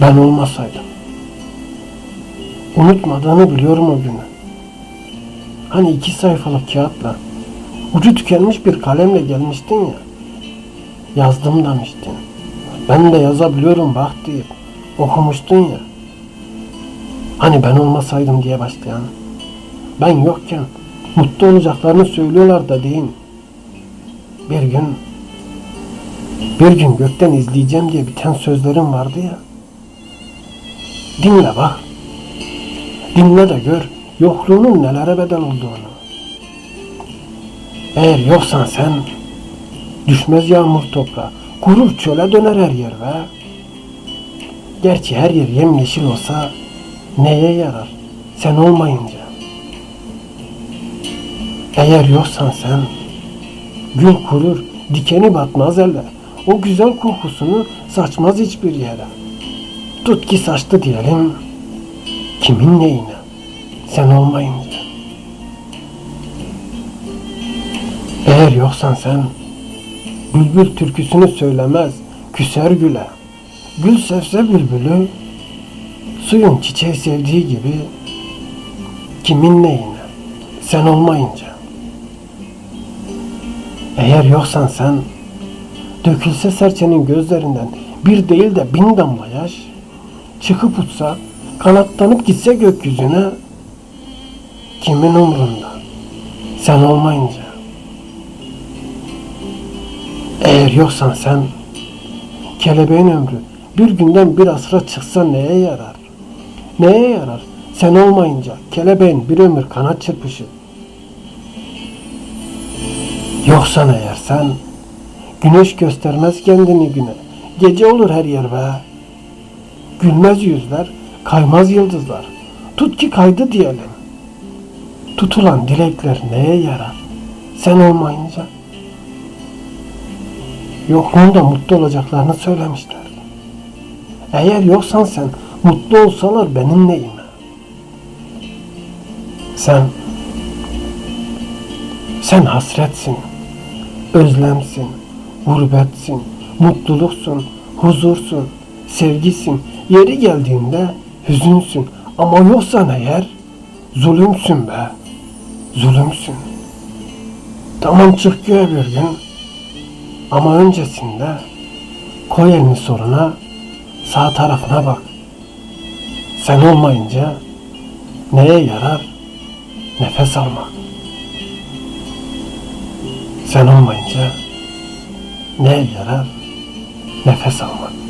Ben olmasaydım. Unutmadığını biliyorum o günü. Hani iki sayfalık kağıtla, ucu tükenmiş bir kalemle gelmiştin ya. Yazdım demiştin. Ben de yazabiliyorum bak deyip okumuştun ya. Hani ben olmasaydım diye başlayan. Ben yokken mutlu olacaklarını söylüyorlar da değil. Bir gün bir gün gökten izleyeceğim diye biten sözlerim vardı ya. Dinle bak. Dinle de gör yokluğunun nelere bedel olduğunu. Eğer yoksan sen düşmez yağmur toprağa, kurur çöle döner her yer ve gerçi her yer yemyeşil olsa neye yarar sen olmayınca. Eğer yoksan sen Gül kurur, dikeni batmaz elle. O güzel kokusunu saçmaz hiçbir yere. Tut ki saçtı diyelim, kimin neyine, sen olmayınca. Eğer yoksan sen, bülbül türküsünü söylemez, küser güle. Gül sevse bülbülü, suyun çiçeği sevdiği gibi, kimin neyine, sen olmayınca. Eğer yoksan sen, dökülse serçenin gözlerinden bir değil de bin damla yaş, çıkıp uçsa, kanatlanıp gitse gökyüzüne, kimin umrunda, sen olmayınca. Eğer yoksan sen, kelebeğin ömrü bir günden bir asra çıksa neye yarar? Neye yarar? Sen olmayınca kelebeğin bir ömür kanat çırpışı. Yoksan eğer sen Güneş göstermez kendini güne Gece olur her yer be Gülmez yüzler Kaymaz yıldızlar. Tut ki kaydı diyelim. Tutulan dilekler neye yarar? Sen olmayınca. Yokluğunda mutlu olacaklarını söylemişler. Eğer yoksan sen Mutlu olsalar benim neyime? Sen Sen hasretsin özlemsin, gurbetsin, mutluluksun, huzursun, sevgisin. Yeri geldiğinde hüzünsün. Ama yoksan eğer zulümsün be. Zulümsün. Tamam çık göğe bir gün. Ama öncesinde koy elini soruna sağ tarafına bak. Sen olmayınca neye yarar nefes almak? Sen olmayınca ne yarar nefes almak.